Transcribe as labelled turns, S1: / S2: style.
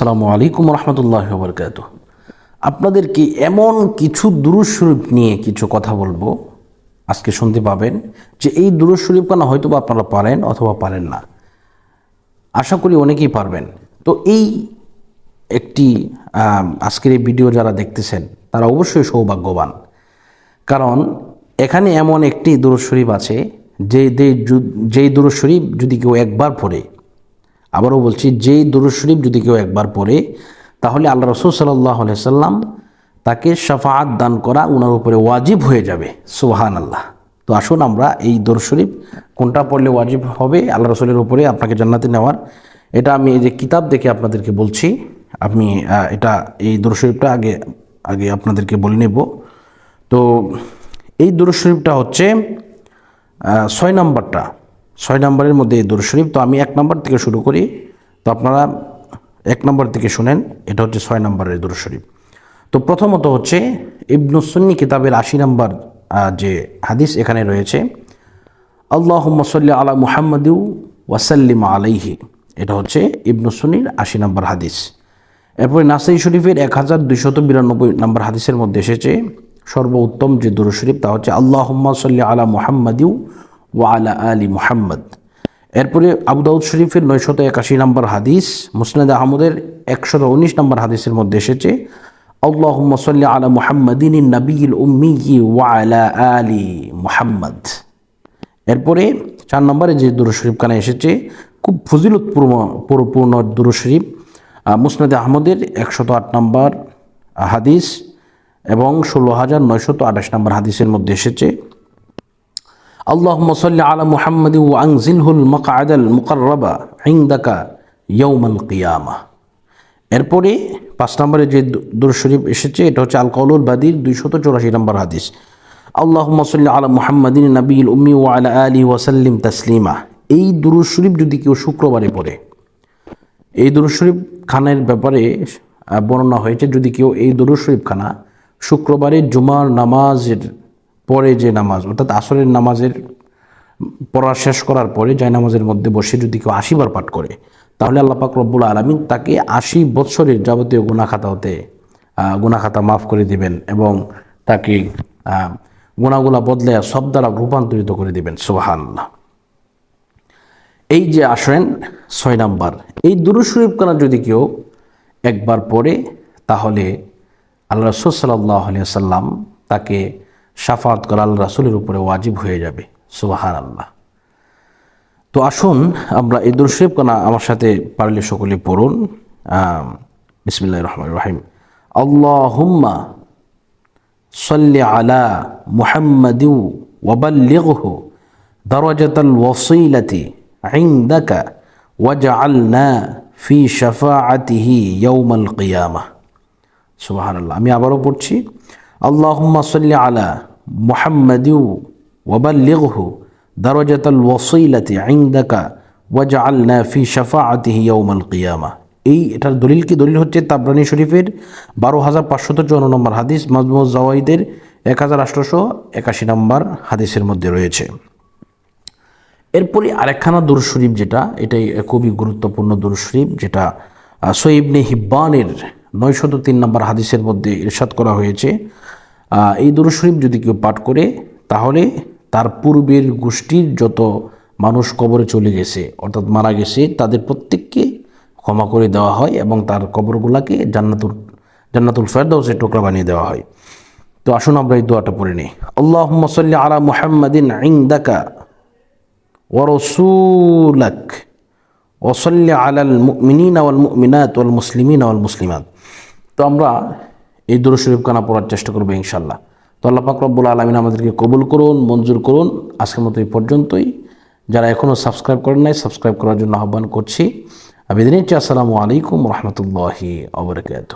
S1: আসসালামু আলাইকুম রহমতুল্লাহ বরকাত আপনাদেরকে এমন কিছু দুরুজ শরীফ নিয়ে কিছু কথা বলব? আজকে শুনতে পাবেন যে এই দুরুজ শরীফ কেন হয়তো বা আপনারা পারেন অথবা পারেন না। আশা করি অনেকেই পারবেন। তো এই একটি আজকের এই ভিডিও যারা দেখতেছেন, তারা অবশ্যই সৌভাগ্যবান। কারণ এখানে এমন একটি দুরুজ শরীফ আছে, যে যেই দুরুজ শরীফ যদি কেউ একবার পড়ে আবারও বলছি, যেই দুরুদ শরীফ যদি কেউ একবার পড়ে, তাহলে আল্লাহ রসুল সাল্লাহ সাল্লাম তাকে শাফাআত দান করা ওনার উপরে ওয়াজিব হয়ে যাবে। সুহান আল্লাহ তো আসুন আমরা এই দরুদ শরীফ কোনটা পড়লে ওয়াজিব হবে, আল্লাহ রসুলের উপরে আপনাকে জান্নাতে নেওয়ার। এটা আমি এই যে কিতাব দেখে আপনাদেরকে বলছি, আমি এটা এই দরুদ শরীফটা আগে আগে আপনাদেরকে বলে নেব। তো এই দরুদ শরীফটা হচ্ছে ছয় নম্বরটা। ছয় নম্বরের মধ্যে এই শরীফ। তো আমি এক নম্বর থেকে শুরু করি। তো আপনারা এক নম্বর থেকে শুনেন, এটা হচ্ছে ছয় নম্বরের দরুদ শরীফ। তো প্রথমত হচ্ছে ইবনুসন্নি কিতাবের আশি নম্বর যে হাদিস এখানে রয়েছে আল্লাহ সাল্লি আলা মুহাম্মদু ওয়াসাল্লিম আলাইহি। এটা হচ্ছে ইবনুসন্নির আশি নম্বর হাদিস। এরপরে নাসাই শরীফের এক হাজার দুইশত বিরানব্বই নম্বর হাদিসের মধ্যে এসেছে, সর্বোত্তম যে দুরু শরীফ তা হচ্ছে আল্লাহ সাল্লি আলা মুহাম্মাদিউ ওয়া আলা মুহাম্মদ। এরপরে আবু দাউদ শরীফের নয়শত একাশি নম্বর হাদিস, মুসনাদ আহমদের একশত উনিশ নম্বর হাদিসের মধ্যে এসেছে আল্লাহ সাল্লি আলা মুহাম্মদিন নবীল উম্মি ওয়া আলা আলী মুহাম্মদ। এরপরে চার নম্বরে যে দুরু শরীফ খানা এসেছে, খুব ফজিলতপূর্ণ পরিপূর্ণ দুরু শরীফ মুসনাদে আহমদের একশত আট নম্বর হাদিস এবং ষোলো হাজার নয়শত আঠাশ নম্বর হাদিসের মধ্যে এসেছে সাল্লি আলা মুহাম্মদ ও আংজিলহুল মকায়দাল মুকাররবা ইংদাকা ইয়ৌমাল কিয়ামা। এরপরে পাঁচ নম্বরে যে দুর শরীফ এসেছে, এটা হচ্ছে আল কৌলুল বাদির দুইশত চৌরাশি নম্বর হাদিস। আল্লাহ সাল্লি আলা মুহাম্মদিন নবীল উম্মি ও আলা আলী ওয়াসাল্লিম তাসলিমা। এই দুরুদ শরীফ যদি কেউ শুক্রবারে পড়ে, এই দুরুদ শরীফ খানের ব্যাপারে বর্ণনা হয়েছে, যদি কেউ এই দুরুদ শরীফ খানা শুক্রবারে জুমার নামাজের পরে যে নামাজ অর্থাৎ আসরের নামাজের পড়া শেষ করার পরে যায় নামাজের মধ্যে বসে যদি কেউ আশিবার পাঠ করে তাহলে আল্লাহ পাক রব্বুল আলমিন তাকে আশি বৎসরের যাবতীয় গুণাখাতা হতে আহ, গুনাখাতা মাফ করে দিবেন এবং তাকে গুণাগুলা বদলে সব দ্বারা রূপান্তরিত করে দিবেন। সুবহানাল্লাহ। এই যে আসেন ছয় নাম্বার এই দুরু শরীফ কানা যদি কেউ একবার পড়ে তাহলে আল্লাহ রসুল সাল্লাহ আলিয়া সাল্লাম তাকে সাফাত করা আল্লাহ রাসুলের উপরে ওয়াজিব হয়ে যাবে সুবাহান আল্লাহ তো আসুন আমরা এই দুরু শরীফ কানা আমার সাথে পারলে সকলে পড়ুন বিসমিল্লাহ রহমান রহিম আল্লাহুম্মা صل على محمد وبلغه درجة الوصيلة عندك وجعلنا في شفاعته يوم القيامة سبحان الله আমি আবারও পড়ছি اللهم صل على মোহাম্মদিউ ওবাল্লিগহু দারজাতাল ওয়াসইলাতি আইন্দাকা ওয়াজআলনা ফি শাফা আতিহিয়াউমাল কিয়ামা। এই এটার দলিল কি? দলিল হচ্ছে তাবরানি শরীফের বারো হাজার পাঁচশত চুয়ান্ন নম্বর হাদিস মাজমুজ জাওয়াইদের এক হাজার আঠারোশো একাশি নম্বর হাদিসের মধ্যে রয়েছে। এরপরে আরেকখানা দুরু শরীফ যেটা, এটাই খুবই গুরুত্বপূর্ণ দুর শরীফ, যেটা সৈবনে হিব্বানের নয়শত তিন নম্বর হাদিসের মধ্যে ইরশাদ করা হয়েছে। এই দরুদ শরীফ যদি কেউ পাঠ করে, তাহলে তার পূর্বের গোষ্ঠীর যত মানুষ কবরে চলে গেছে, অর্থাৎ মারা গেছে, তাদের প্রত্যেককে ক্ষমা করে দেওয়া হয় এবং তার কবরগুলাকে জান্নাতুল জান্নাতুল ফেরদাউসে টোকরা বানিয়ে দেওয়া হয়। তো আসুন আমরা এই দোয়াটা পড়ে নিই। আল্লাহ মসল্লি আলা মুহাম্মাদিন ইংদাকা ওরসুলাক ওসল্লি আলাল মিনিন আওয়াল মুমিনাত ওয়াল মুসলিমিন আওয়াল মুসলিমাত। তো আমরা এই দুরু শরীফ কানা পড়ার চেষ্টা করব ইনশাল্লাহ তো আল্লাহ রব্বুল আলমিন আমাদেরকে কবুল করুন, মঞ্জুর করুন। আজকের মতো এই পর্যন্তই। যারা এখনও সাবস্ক্রাইব করেন নাই, সাবস্ক্রাইব করার জন্য আহ্বান করছি। আবেদিন আসসালামু আলাইকুম রহমতুল্লাহি আবরকাত